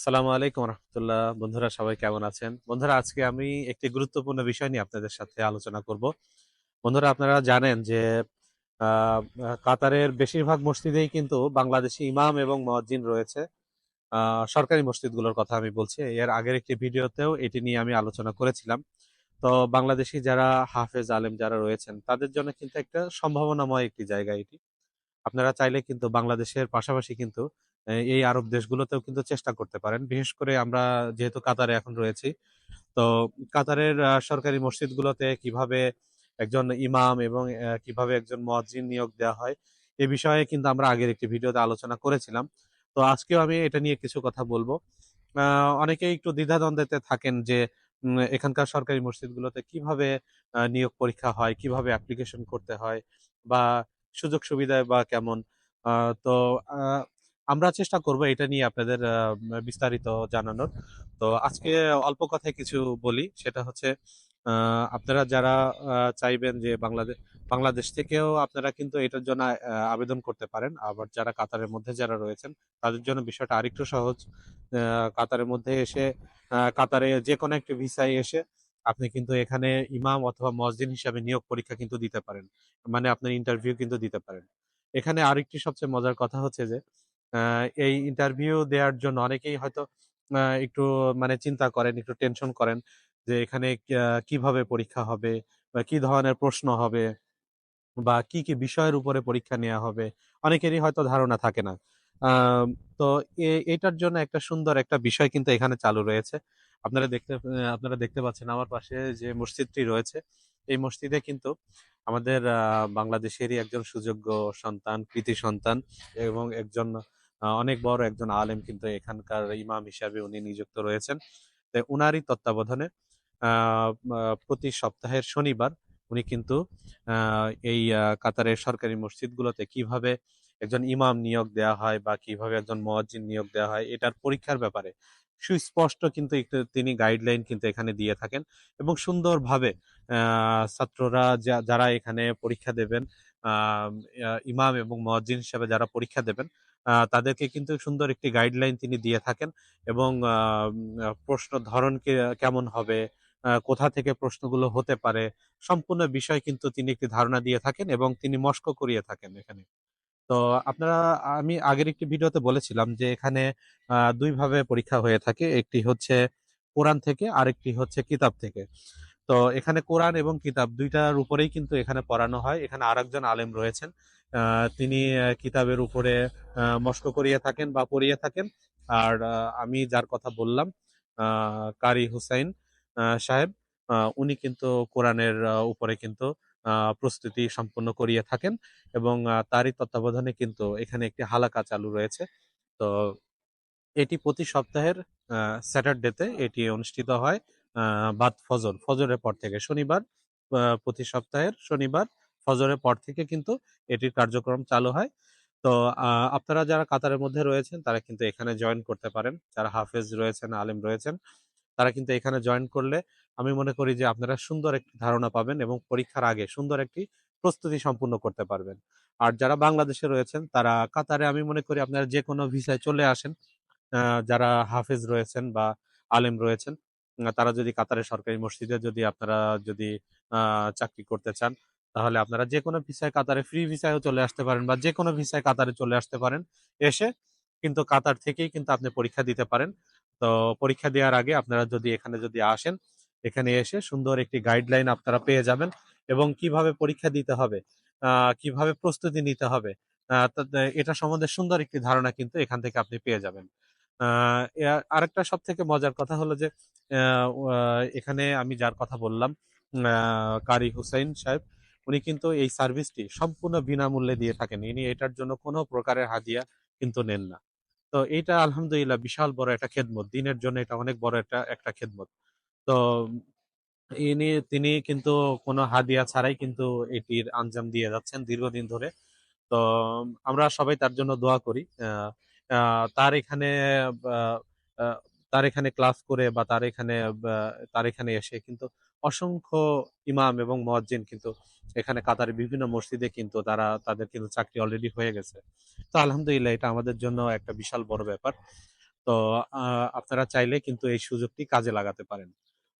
আসসালামু আলাইকুম রহমতুল্লাহ। বন্ধুরা, সবাই কেমন আছেন? বন্ধুরা, আজকে আমি একটি গুরুত্বপূর্ণ বিষয় নিয়ে আপনাদের সাথে আলোচনা করব। বন্ধুরা, আপনারা জানেন যে কাতারের বেশিরভাগ মসজিদেই কিন্তু বাংলাদেশি ইমাম এবং মুয়াজ্জিন রয়েছে। সরকারি মসজিদগুলোর কথা আমি বলছি। এর আগের একটি ভিডিওতেও এটি নিয়ে আমি আলোচনা করেছিলাম। তো বাংলাদেশি যারা হাফেজ, আলেম যারা রয়েছেন, তাদের জন্য কিন্তু একটা সম্ভাবনাময় একটি জায়গা এটি। আপনারা চাইলে কিন্তু বাংলাদেশের পাশাপাশি কিন্তু এই আরব দেশগুলোতেও কিন্তু চেষ্টা করতে পারেন। বিশেষ করে আমরা যেহেতু কাতারে এখন রয়েছি তো কাতারের সরকারি মসজিদগুলোতে কীভাবে একজন ইমাম এবং কীভাবে একজন মুয়াজ্জিন নিয়োগ দেওয়া হয় এ বিষয়ে কিন্তু আমরা আগের একটি ভিডিওতে আলোচনা করেছিলাম। তো আজকেও আমি এটা নিয়ে কিছু কথা বলব। আহ, অনেকেই একটু দ্বিধাদ্বন্দ্বেতে থাকেন যে এখানকার সরকারি মসজিদগুলোতে কীভাবে নিয়োগ পরীক্ষা হয় কীভাবে অ্যাপ্লিকেশন করতে হয় বা সুযোগ সুবিধা বা কেমন? তো আমরা চেষ্টা করব এটা নিয়ে আপনাদের বিস্তারিত জানানোর। তো আজকে অল্প কথায় কিছু বলি। সেটা হচ্ছে আপনারা যারা চাইবেন যে বাংলাদেশ বাংলাদেশ থেকেও আপনারা কিন্তু এটার জন্য আবেদন করতে পারেন। আবার যারা কাতারের মধ্যে যারা রয়েছেন, তাদের জন্য বিষয়টা আরেকটু সহজ। কাতারের মধ্যে এসে কাতারে যে কোনো একটি ভিসায় এসে আপনি কিন্তু এখানে ইমাম অথবা মসজিদ হিসাবে নিয়োগ পরীক্ষা কিন্তু দিতে পারেন। মানে আপনার ইন্টারভিউ কিন্তু দিতে পারেন। এখানে আরেকটি সবচেয়ে মজার কথা হচ্ছে যে এই ইন্টারভিউ দেওয়ার জন্য অনেকেই হয়তো একটু মানে চিন্তা করেন, একটু টেনশন করেন যে এখানে কীভাবে পরীক্ষা হবে বা কি ধরনের প্রশ্ন হবে বা কি কি বিষয়ের উপরে পরীক্ষা নেওয়া হবে। অনেকেরই হয়তো ধারণা থাকে না। তো এটার জন্য একটা সুন্দর একটা বিষয় কিন্তু এখানে চালু রয়েছে। আপনারা দেখতে আপনারা দেখতে পাচ্ছেন আমার পাশে যে মসজিদটি রয়েছে, এই মসজিদে কিন্তু আমাদের বাংলাদেশেরই একজন সুযোগ্য সন্তান, কৃতি সন্তান এবং একজন অনেক বড় একজন আলেম কিন্তু এখানকার ইমাম হিসাবে উনি নিযুক্ত রয়েছেন। উনারই তত্ত্বাবধানে প্রতি সপ্তাহের শনিবার উনি কিন্তু এই কাতারের সরকারি মসজিদগুলোতে কীভাবে একজন ইমাম নিয়োগ দেওয়া হয় বা কীভাবে একজন মুয়াজ্জিন নিয়োগ দেওয়া হয়, এটার পরীক্ষার ব্যাপারে সুস্পষ্ট কিন্তু তিনি গাইডলাইন কিন্তু এখানে দিয়ে থাকেন এবং সুন্দরভাবে ছাত্ররা যারা এখানে পরীক্ষা দেবেন ইমাম এবং মুয়াজ্জিন হিসেবে যারা পরীক্ষা দেবেন তাদেরকে কিন্তু সুন্দর একটি গাইডলাইন তিনি দিয়ে থাকেন এবং প্রশ্ন ধরন কেমন হবে কোথা থেকে প্রশ্নগুলো হতে পারে সম্পূর্ণ বিষয় কিন্তু তিনি একটি ধারণা দিয়ে থাকেন এবং তিনি মস্ক করিয়ে থাকেন এখানে। তো আপনারা আমি আগের একটি ভিডিওতে বলেছিলাম যে এখানে আহ, দুই ভাবে পরীক্ষা হয়ে থাকে একটি হচ্ছে কোরআন থেকে আরেকটি হচ্ছে কিতাব থেকে। তো এখানে কোরআন এবং কিতাব দুইটার উপরেই কিন্তু এখানে পড়ানো হয় এখানে আরেকজন আলেম রয়েছেন। তিনি কিতাবের উপরে মস্ক করিয়ে থাকেন বা পড়িয়ে থাকেন। আর আমি যার কথা বললাম কারি হুসাইন সাহেব উনি কিন্তু কোরআনের উপরে কিন্তু প্রস্তুতি সম্পন্ন করিয়ে থাকেন এবং তারই তত্ত্বাবধানে কিন্তু এখানে একটি হালাকা চালু রয়েছে। তো এটি প্রতি সপ্তাহের স্যাটারডেতে এটি অনুষ্ঠিত হয় বাদ ফজর। ফজরের পর থেকে শনিবার প্রতি সপ্তাহের শনিবার ফজরের পর থেকে কিন্তু এটির কার্যক্রম চালু হয়। তো আপনারা যারা কাতারের মধ্যে রয়েছেন, তারা কিন্তু এখানে জয়েন করতে পারেন। যারা হাফেজ রয়েছেন, আলেম রয়েছেন, তারা কিন্তু এখানে জয়েন করলে আমি মনে করি যে আপনারা সুন্দর একটি ধারণা পাবেন এবং পরীক্ষার আগে সুন্দর একটি প্রস্তুতি সম্পূর্ণ করতে পারবেন। আর যারা বাংলাদেশে রয়েছেন, তারা কাতারে আমি মনে করি আপনারা যে কোনো ভিসায় চলে আসেন যারা হাফেজ রয়েছেন বা আলেম রয়েছেন, তারা যদি কাতারের সরকারি মসজিদে যদি আপনারা যদি চাকরি করতে চান তাহলে আপনারা যে কোনো ভিসায় কাতারে ফ্রি ভিসায়ও চলে আসতে পারেন বা যে কোনো ভিসায় কাতারে চলে আসতে পারেন এসে কিন্তু কাতার থেকেই কিন্তু আপনি পরীক্ষা দিতে পারেন। তো পরীক্ষা দেওয়ার আগে আপনারা যদি এখানে যদি আসেন, এখানে এসে সুন্দর একটি গাইডলাইন আপনারা পেয়ে যাবেন এবং কীভাবে পরীক্ষা দিতে হবে কীভাবে প্রস্তুতি নিতে হবে এটা সম্বন্ধে সুন্দর একটি ধারণা কিন্তু এখান থেকে আপনি পেয়ে যাবেন। আরেকটা সব থেকে মজার কথা হলো যে এখানে আমি যার কথা বললাম কারি হুসাইন সাহেব উনি কিন্তু এই সার্ভিসটি সম্পূর্ণ বিনামূল্যে দিয়ে থাকেন। ইনি এটার জন্য কোনো প্রকারের হাদিয়া কিন্তু নেন না। তো এইটা আলহামদুলিল্লাহ বিশাল বড় একটা খেদমত। দিনের জন্য এটা অনেক বড় একটা একটা খেদমত। তো ইনি, তিনি কিন্তু কোনো হাদিয়া ছাড়াই কিন্তু এটির আঞ্জাম দিয়ে যাচ্ছেন দীর্ঘদিন ধরে। তো আমরা সবাই তার জন্য দোয়া করি। তার এখানে তার এখানে ক্লাস করে বা তার এখানে তার এখানে এসে কিন্তু অসংখ্য ইমাম এবং মুয়াজ্জিন কিন্তু এখানে কাতারের বিভিন্ন মসজিদে কিন্তু তারা, তাদের কিন্তু চাকরি অলরেডি হয়ে গেছে। তো আলহামদুলিল্লাহ এটা আমাদের জন্য একটা বিশাল বড় ব্যাপার। তো আপনারা চাইলে কিন্তু এই সুযোগটি কাজে লাগাতে পারেন।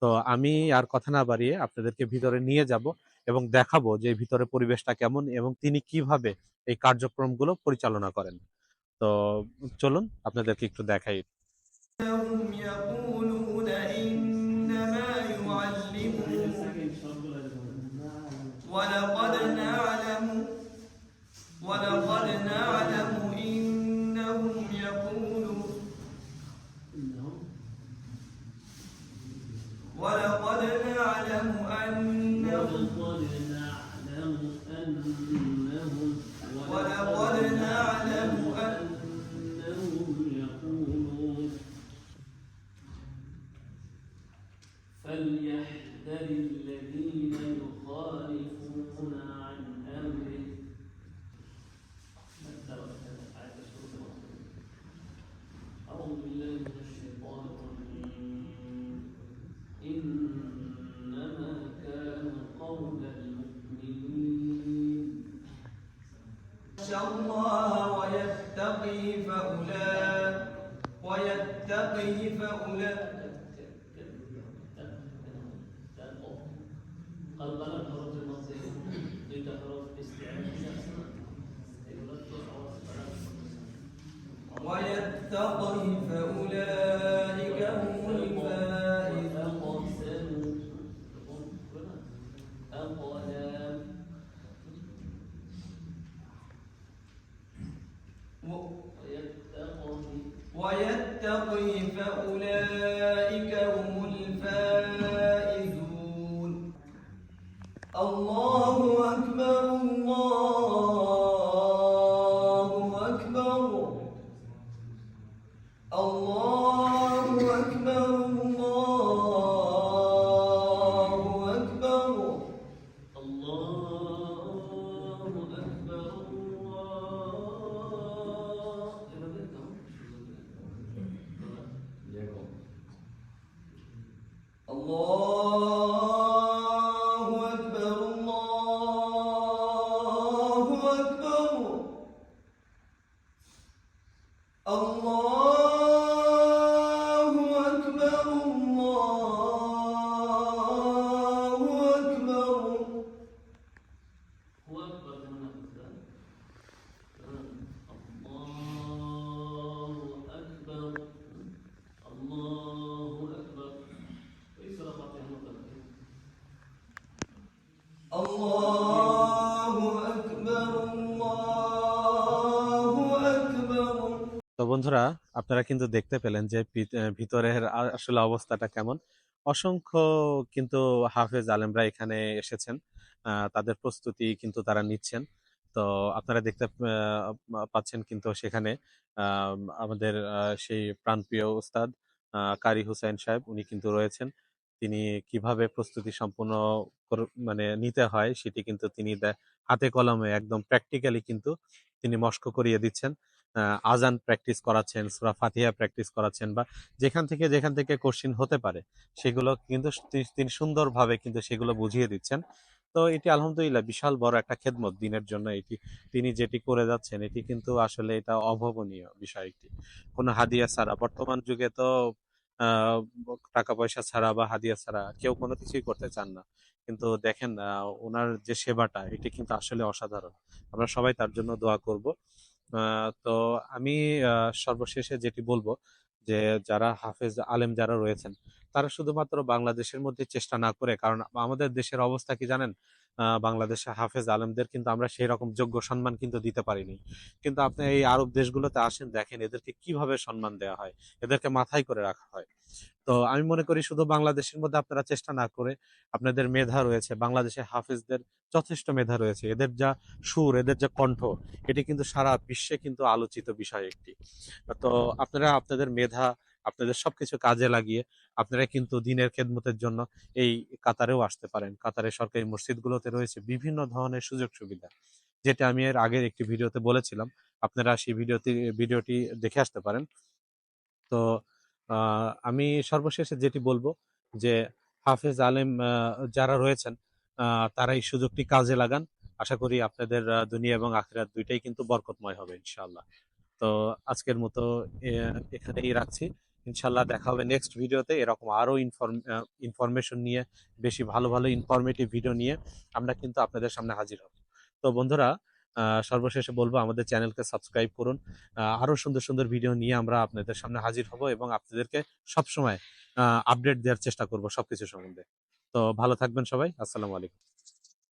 তো আমি আর কথা না বাড়িয়ে আপনাদেরকে ভিতরে নিয়ে যাব এবং দেখাবো যে ভিতরে পরিবেশটা কেমন এবং তিনি কীভাবে এই কার্যক্রমগুলো পরিচালনা করেন। তো চলুন, আপনাদেরকে একটু দেখাই। ولقد نعلم ولقد نعلم إنهم يقولون ولقد نعلم أنهم ولقد نعلم الذين يخالفون عن أمره. أعوذ بالله من الشيطان الرجيم. إنما كان قول المؤمنين. يخشى الله ويتقي فأولئك ويتقي فأولئك. قلقلة حروف المصير. ضد حروف استعانة ويتقي فأولئك Allah Allah বন্ধুরা, আপনারা কিন্তু দেখতে পেলেন যে ভিতরের আসলে অবস্থাটা কেমন। অসংখ্য কিন্তু হাফেজ আলেমরা এখানে এসেছেন। তাদের প্রস্তুতি কিন্তু তারা নিচ্ছেন। তো আপনারা দেখতে পাচ্ছেন কিন্তু সেখানে আমাদের সেই প্রাণপ্রিয় উস্তাদ কারি হুসাইন সাহেব, উনি কিন্তু রয়েছেন। তিনি কীভাবে প্রস্তুতি সম্পূর্ণ মানে নিতে হয়, সেটি কিন্তু তিনি হাতে কলমে একদম প্র্যাকটিক্যালি কিন্তু তিনি মস্ক করিয়ে দিচ্ছেন। আজান প্র্যাকটিস করাচ্ছেন, সুরা ফাতিহা প্র্যাকটিস করাচ্ছেন বা যেখান থেকে যেখান থেকে কোশ্চিন হতে পারে, সেগুলো কিন্তু তিনি সুন্দরভাবে কিন্তু সেগুলো বুঝিয়ে দিচ্ছেন। তো এটি আলহামদুলিল্লাহ বিশাল বড় একটা খেদমত দিনের জন্য এটি, তিনি যেটি করে যাচ্ছেন, এটি কিন্তু আসলে এটা অভাবনীয় বিষয় একটি। কোনো হাদিয়া ছাড়া, বর্তমান যুগে তো টাকা পয়সা ছাড়া বা হাদিয়া ছাড়া কেউ কোনো কিছুই করতে চান না। কিন্তু দেখেন ওনার যে সেবাটা, এটি কিন্তু আসলে অসাধারণ। আমরা সবাই তার জন্য দোয়া করব। তো আমি সর্বশেষে যেটি বলব যে, যারা হাফেজ আলেম যারা রয়েছেন, তারা শুধুমাত্র বাংলাদেশের মধ্যে চেষ্টা না করে, কারণ আমাদের দেশের অবস্থা কি জানেন? বাংলাদেশে হাফেজ আলেমদের কিন্তু আমরা সেই রকম যোগ্য সম্মান কিন্তু দিতে পারিনি। কিন্তু আপনি এই আরব দেশগুলোতে আসেন, দেখেন এদেরকে কীভাবে সম্মান দেওয়া হয়, এদেরকে মাথায় করে রাখা হয়। তো আমি মনে করি শুধু বাংলাদেশের মধ্যে আপনারা চেষ্টা না করে আপনাদের মেধা রয়েছে বাংলাদেশে হাফেজদের যথেষ্ট মেধা রয়েছে, এদের যা সুর, এদের যা কণ্ঠ, এটি কিন্তু সারা বিশ্বে কিন্তু আলোচিত বিষয় একটি। তো আপনারা আপনাদের মেধা আপনাদের সবকিছু কাজে লাগিয়ে আপনারা কিন্তু দিনের খেদমতের জন্য এই কাতারেও আসতে পারেন। কাতারের সরকারি মসজিদগুলোতে রয়েছে বিভিন্ন ধরনের সুযোগ সুবিধা। যেটা আমি এর আগের একটি ভিডিওতে বলেছিলাম, আপনারা সেই ভিডিওটি ভিডিওটি দেখে আসতে পারেন। তো আমি সর্বশেষে যেটি বলব যে, হাফেজ আলেম যারা রয়েছেন তারা এই সুযোগটি কাজে লাগান। আশা করি আপনাদের দুনিয়া এবং আখিরাত দুইটাই কিন্তু বরকতময় হবে, ইনশাআল্লাহ। তো, আজকের মতো এখানেই রাখছি। ইনশাল্লাহ দেখা হবে নেক্সট ভিডিওতে এরকম আরও ইনফরমেশন নিয়ে বেশি ভালো ভালো ইনফরমেটিভ ভিডিও নিয়ে আমরা কিন্তু আপনাদের সামনে হাজির হব। তো বন্ধুরা সর্বশেষে বলব আমাদের চ্যানেলকে সাবস্ক্রাইব করুন। আহ, আরও সুন্দর সুন্দর ভিডিও নিয়ে আমরা আপনাদের সামনে হাজির হব এবং আপনাদেরকে সবসময় আপডেট দেওয়ার চেষ্টা করব সবকিছু সম্বন্ধে। তো ভালো থাকবেন সবাই। আসসালামু আলাইকুম।